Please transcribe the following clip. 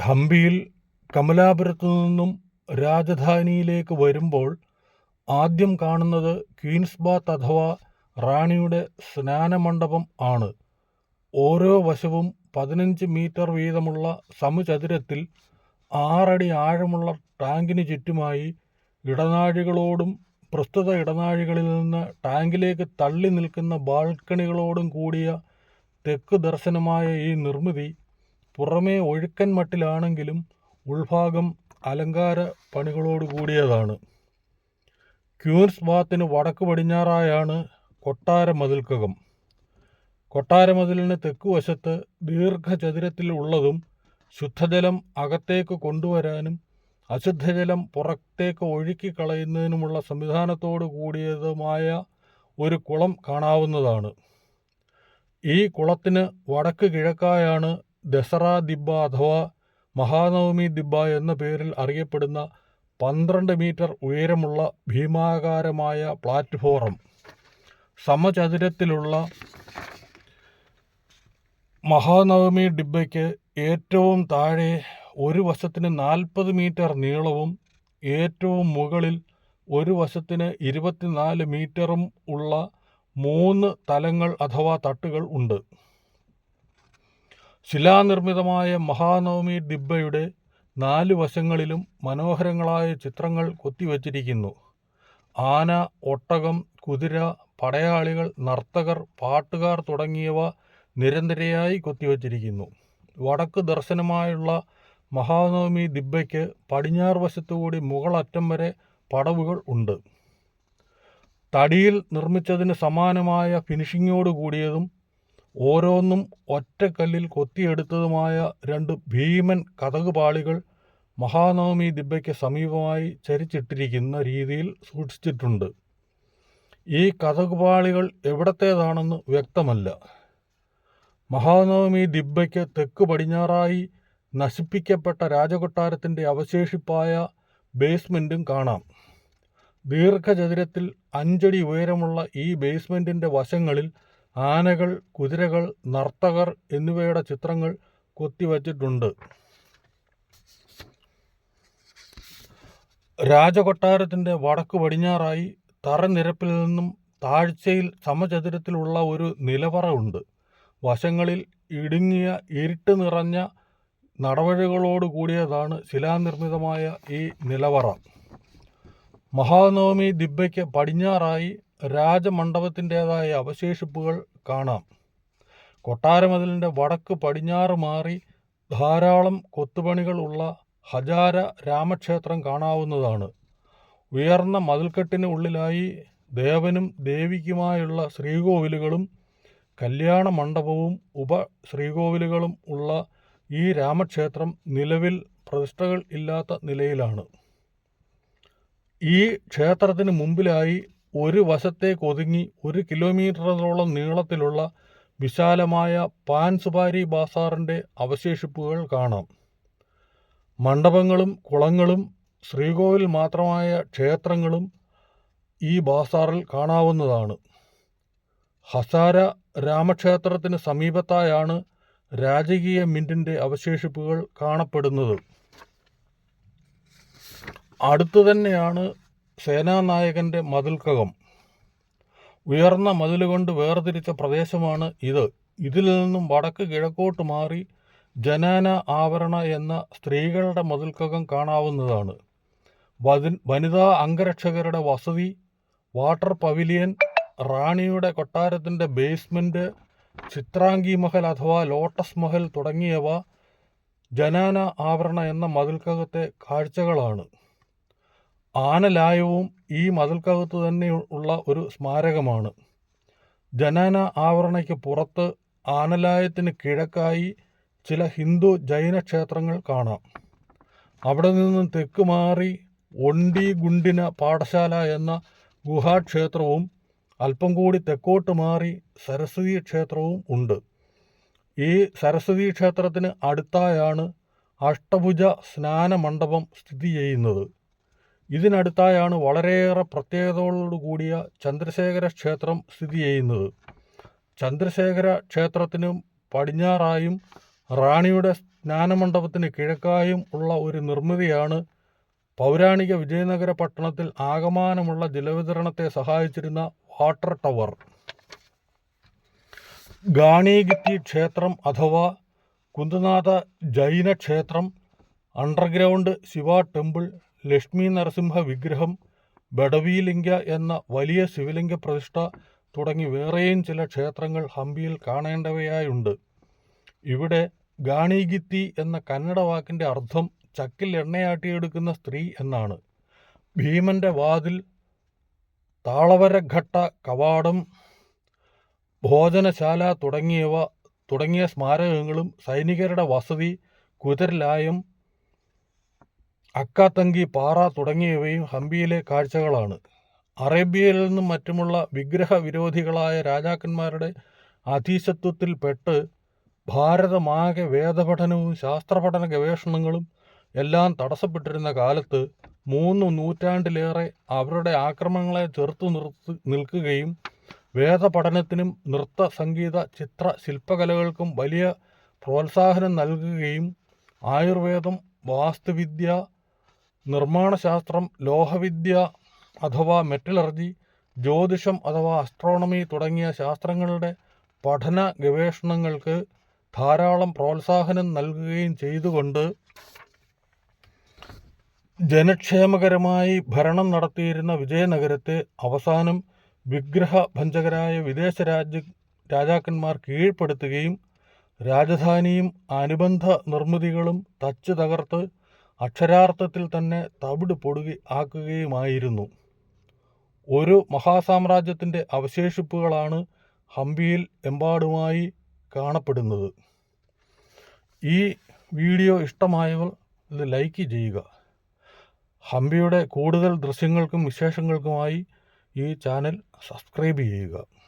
ഹംപിയിൽ കമലാപുരത്തു നിന്നും രാജധാനിയിലേക്ക് വരുമ്പോൾ ആദ്യം കാണുന്നത് ക്വീൻസ് ബാത്ത് അഥവാ റാണിയുടെ സ്നാനമണ്ഡപം ആണ്. ഓരോ വശവും പതിനഞ്ച് മീറ്റർ വീതമുള്ള സമചതുരത്തിൽ ആറടി ആഴമുള്ള ടാങ്കിന് ചുറ്റുമായി ഇടനാഴികളോടും പ്രസ്തുത ഇടനാഴികളിൽ നിന്ന് ടാങ്കിലേക്ക് തള്ളി നിൽക്കുന്ന ബാൽക്കണികളോടും കൂടിയ തെക്ക് ദർശനമായ ഈ നിർമ്മിതി പുറമേ ഒഴുക്കൻ മട്ടിലാണെങ്കിലും ഉൾഭാഗം അലങ്കാര പണികളോട് കൂടിയതാണ്. ക്യൂൻസ് ബാത്തിന് വടക്ക് പടിഞ്ഞാറായാണ് കൊട്ടാരമതിൽക്കകം. കൊട്ടാരമതിലിന് തെക്കുവശത്ത് ദീർഘചതുരത്തിൽ ഉള്ളതും ശുദ്ധജലം അകത്തേക്ക് കൊണ്ടുവരാനും അശുദ്ധജലം പുറത്തേക്ക് ഒഴുക്കിക്കളയുന്നതിനുമുള്ള സംവിധാനത്തോടു കൂടിയതുമായ ഒരു കുളം കാണാവുന്നതാണ്. ഈ കുളത്തിന് വടക്ക് കിഴക്കായാണ് ദസറ ദിബ്ബ അഥവാ മഹാനവമി ദിബ്ബ എന്ന പേരിൽ അറിയപ്പെടുന്ന പന്ത്രണ്ട് മീറ്റർ ഉയരമുള്ള ഭീമാകാരമായ പ്ലാറ്റ്ഫോറം സമചതുരത്തിലുള്ള മഹാനവമി ഡിബയ്ക്ക് ഏറ്റവും താഴെ ഒരു വശത്തിന് നാൽപ്പത് മീറ്റർ നീളവും ഏറ്റവും മുകളിൽ ഒരു വശത്തിന് ഇരുപത്തിനാല് മീറ്ററും ഉള്ള മൂന്ന് തലങ്ങൾ അഥവാ തട്ടുകൾ ഉണ്ട്. ശിലാനിർമ്മിതമായ മഹാനവമി ഡിബ്ബയുടെ നാല് വശങ്ങളിലും മനോഹരങ്ങളായ ചിത്രങ്ങൾ കൊത്തിവച്ചിരിക്കുന്നു. ആന ഒട്ടകം കുതിര പടയാളികൾ നർത്തകർ പാട്ടുകാർ തുടങ്ങിയവ നിരന്തരയായി കൊത്തിവച്ചിരിക്കുന്നു. വടക്ക് ദർശനമായുള്ള മഹാനവമി ദിബ്ബയ്ക്ക് പടിഞ്ഞാറ് വശത്തുകൂടി മുകളറ്റം വരെ പടവുകൾ ഉണ്ട്. തടിയിൽ നിർമ്മിച്ചതിന് സമാനമായ ഫിനിഷിങ്ങോട് കൂടിയതും ഓരോന്നും ഒറ്റ കല്ലിൽ കൊത്തിയെടുത്തതുമായ രണ്ട് ഭീമൻ കതകുപാളികൾ മഹാനവമി ദിബ്ബയ്ക്ക് സമീപമായി ചരിച്ചിട്ടിരിക്കുന്ന രീതിയിൽ സൂക്ഷിച്ചിട്ടുണ്ട്. ഈ കഥകുപാളികൾ എവിടത്തേതാണെന്ന് വ്യക്തമല്ല. മഹാനവമി ദിബ്ബയ്ക്ക് തെക്ക് പടിഞ്ഞാറായി നശിപ്പിക്കപ്പെട്ട രാജകൊട്ടാരത്തിന്റെ അവശേഷിപ്പായ ബേസ്മെന്റും കാണാം. ദീർഘചതുരത്തിൽ അഞ്ചടി ഉയരമുള്ള ഈ ബേസ്മെന്റിന്റെ വശങ്ങളിൽ ആനകൾ കുതിരകൾ നർത്തകർ എന്നിവയുടെ ചിത്രങ്ങൾ കൊത്തിവച്ചിട്ടുണ്ട്. രാജകൊട്ടാരത്തിന്റെ വടക്ക് പടിഞ്ഞാറായി തറനിരപ്പിൽ നിന്നും താഴ്ചയിൽ സമചതുരത്തിലുള്ള ഒരു നിലവറ ഉണ്ട്. വശങ്ങളിൽ ഇടുങ്ങിയ ഇരുട്ട് നിറഞ്ഞ നടവഴികളോട് കൂടിയതാണ് ശിലാനിർമ്മിതമായ ഈ നിലവറ. മഹാനവമി ദിബ്ബയ്ക്ക് പടിഞ്ഞാറായി രാജമണ്ഡപത്തിന്റേതായ അവശേഷിപ്പുകൾ കാണാം. കൊട്ടാരമതിലിന്റെ വടക്ക് പടിഞ്ഞാറ് മാറി ധാരാളം കൊത്തുപണികളുള്ള ഹജാര രാമക്ഷേത്രം കാണാവുന്നതാണ്. ഉയർന്ന മതിൽക്കെട്ടിന് ഉള്ളിലായി ദേവനും ദേവിക്കുമായുള്ള ശ്രീകോവിലുകളും കല്യാണ മണ്ഡപവും ഉപ ശ്രീകോവിലുകളും ഉള്ള ഈ രാമക്ഷേത്രം നിലവിൽ പ്രതിഷ്ഠകൾ ഇല്ലാത്ത നിലയിലാണ്. ഈ ക്ഷേത്രത്തിന് മുമ്പിലായി ഒരു വശത്തേക്ക് ഒതുങ്ങി ഒരു കിലോമീറ്ററോളം നീളത്തിലുള്ള വിശാലമായ പാൻ സുപാരി ബാസാറിന്റെ അവശേഷിപ്പുകൾ കാണാം. മണ്ഡപങ്ങളും കുളങ്ങളും ശ്രീകോവിൽ മാത്രമായ ക്ഷേത്രങ്ങളും ഈ ബാസാറിൽ കാണാവുന്നതാണ്. ഹസാര രാമക്ഷേത്രത്തിന് സമീപത്തായാണ് രാജകീയ മിന്റിന്റെ അവശേഷിപ്പുകൾ കാണപ്പെടുന്നത്. അടുത്തു തന്നെയാണ് സേനാനായകന്റെ മതിൽക്കകം. ഉയർന്ന മതിലുകൊണ്ട് വേർതിരിച്ച പ്രദേശമാണ് ഇത്. ഇതിൽ നിന്നും വടക്ക് കിഴക്കോട്ട് മാറി ജനാന ആവരണ എന്ന സ്ത്രീകളുടെ മതിൽക്കകം കാണാവുന്നതാണ്. വനിതാ അംഗരക്ഷകരുടെ വസതി വാട്ടർ പവിലിയൻ റാണിയുടെ കൊട്ടാരത്തിന്റെ ബേസ്മെന്റ് ചിത്രാംഗി മഹൽ അഥവാ ലോട്ടസ് മഹൽ തുടങ്ങിയവ ജനാന ആവരണ എന്ന മതിൽക്കകത്തെ കാഴ്ചകളാണ്. ആനലായവും ഈ മതിൽക്കകത്ത് തന്നെ ഉള്ള ഒരു സ്മാരകമാണ്. ജനാന ആവരണയ്ക്ക് പുറത്ത് ആനലായത്തിന് കിഴക്കായി ചില ഹിന്ദു ജൈന ക്ഷേത്രങ്ങൾ കാണാം. അവിടെ നിന്നും തെക്ക് മാറി ഒണ്ടി ഗുണ്ടിന പാഠശാല എന്ന ഗുഹാക്ഷേത്രവും അല്പം കൂടി തെക്കോട്ട് മാറി സരസ്വതി ക്ഷേത്രവും ഉണ്ട്. ഈ സരസ്വതി ക്ഷേത്രത്തിന് അടുത്തായാണ് അഷ്ടഭുജ സ്നാന മണ്ഡപം സ്ഥിതി ചെയ്യുന്നത്. ഇതിനടുത്തായാണ് വളരെയേറെ പ്രത്യേകതകളോടുകൂടിയ ചന്ദ്രശേഖര ക്ഷേത്രം സ്ഥിതി ചെയ്യുന്നത്. ചന്ദ്രശേഖര ക്ഷേത്രത്തിനും പടിഞ്ഞാറായും റാണിയുടെ സ്നാനമണ്ഡപത്തിന് കിഴക്കായും ഉള്ള ഒരു നിർമ്മിതിയാണ് പൗരാണിക വിജയനഗര പട്ടണത്തിൽ ആകമാനമുള്ള ജലവിതരണത്തെ സഹായിച്ചിരുന്ന വാട്ടർ ടവർ. ഗാണീഗിത്തി ക്ഷേത്രം അഥവാ കുന്ദനാഥ ജൈന ക്ഷേത്രം അണ്ടർഗ്രൗണ്ട് ശിവ ടെമ്പിൾ ലക്ഷ്മി നരസിംഹ വിഗ്രഹം ബടവീലിംഗ എന്ന വലിയ ശിവലിംഗ പ്രതിഷ്ഠ തുടങ്ങി വേറെയും ചില ക്ഷേത്രങ്ങൾ ഹംപിയിൽ കാണേണ്ടവയായുണ്ട്. ഇവിടെ ഗാണിഗിത്തി എന്ന കന്നഡ വാക്കിന്റെ അർത്ഥം ചക്കിൽ എണ്ണയാട്ടിയെടുക്കുന്ന സ്ത്രീ എന്നാണ്. ഭീമന്റെ വാതിൽ താളവരഘട്ട കവാടം ഭോജനശാല തുടങ്ങിയവ തുടങ്ങിയ സ്മാരകങ്ങളും സൈനികരുടെ വസതി കുതിരലായം അക്കാത്തങ്കി പാറ തുടങ്ങിയവയും ഹംപിയിലെ കാഴ്ചകളാണ്. അറേബ്യയിൽ നിന്നും മറ്റുമുള്ള വിഗ്രഹ വിരോധികളായ രാജാക്കന്മാരുടെ അധീശത്വത്തിൽപ്പെട്ട് ഭാരതമാകെ വേദപഠനവും ശാസ്ത്രപഠന ഗവേഷണങ്ങളും എല്ലാം തടസ്സപ്പെട്ടിരുന്ന കാലത്ത് മൂന്ന് നൂറ്റാണ്ടിലേറെ അവരുടെ ആക്രമണങ്ങളെ ചെറുത്തു നിർത്തി നിൽക്കുകയും വേദപഠനത്തിനും നൃത്ത സംഗീത ചിത്ര ശില്പകലകൾക്കും വലിയ പ്രോത്സാഹനം നൽകുകയും ആയുർവേദം വാസ്തുവിദ്യ നിർമ്മാണശാസ്ത്രം ലോഹവിദ്യ അഥവാ മെറ്റലർജി ജ്യോതിഷം അഥവാ അസ്ട്രോണമി തുടങ്ങിയ ശാസ്ത്രങ്ങളുടെ പഠന ഗവേഷണങ്ങൾക്ക് ധാരാളം പ്രോത്സാഹനം നൽകുകയും ചെയ്തുകൊണ്ട് ജനക്ഷേമകരമായി ഭരണം നടത്തിയിരുന്ന വിജയനഗരത്തെ അവസാനം വിഗ്രഹഭഞ്ജകരായ വിദേശ രാജ്യ രാജാക്കന്മാർ കീഴ്പ്പെടുത്തുകയും രാജധാനിയും അനുബന്ധ നിർമ്മിതികളും തച്ച് തകർത്ത് അക്ഷരാർത്ഥത്തിൽ തന്നെ തവിട് പൊടുകി ആക്കുകയുമായിരുന്നു. ഒരു മഹാസാമ്രാജ്യത്തിന്റെ അവശേഷിപ്പുകളാണ് ഹംപിയിൽ എമ്പാടുമായി കാണപ്പെടുന്നത്. ഈ വീഡിയോ ഇഷ്ടമായവർ ഇത് ലൈക്ക് ചെയ്യുക. ഹംപിയുടെ കൂടുതൽ ദൃശ്യങ്ങൾക്കും വിശേഷങ്ങൾക്കുമായി ഈ ചാനൽ സബ്സ്ക്രൈബ് ചെയ്യുക.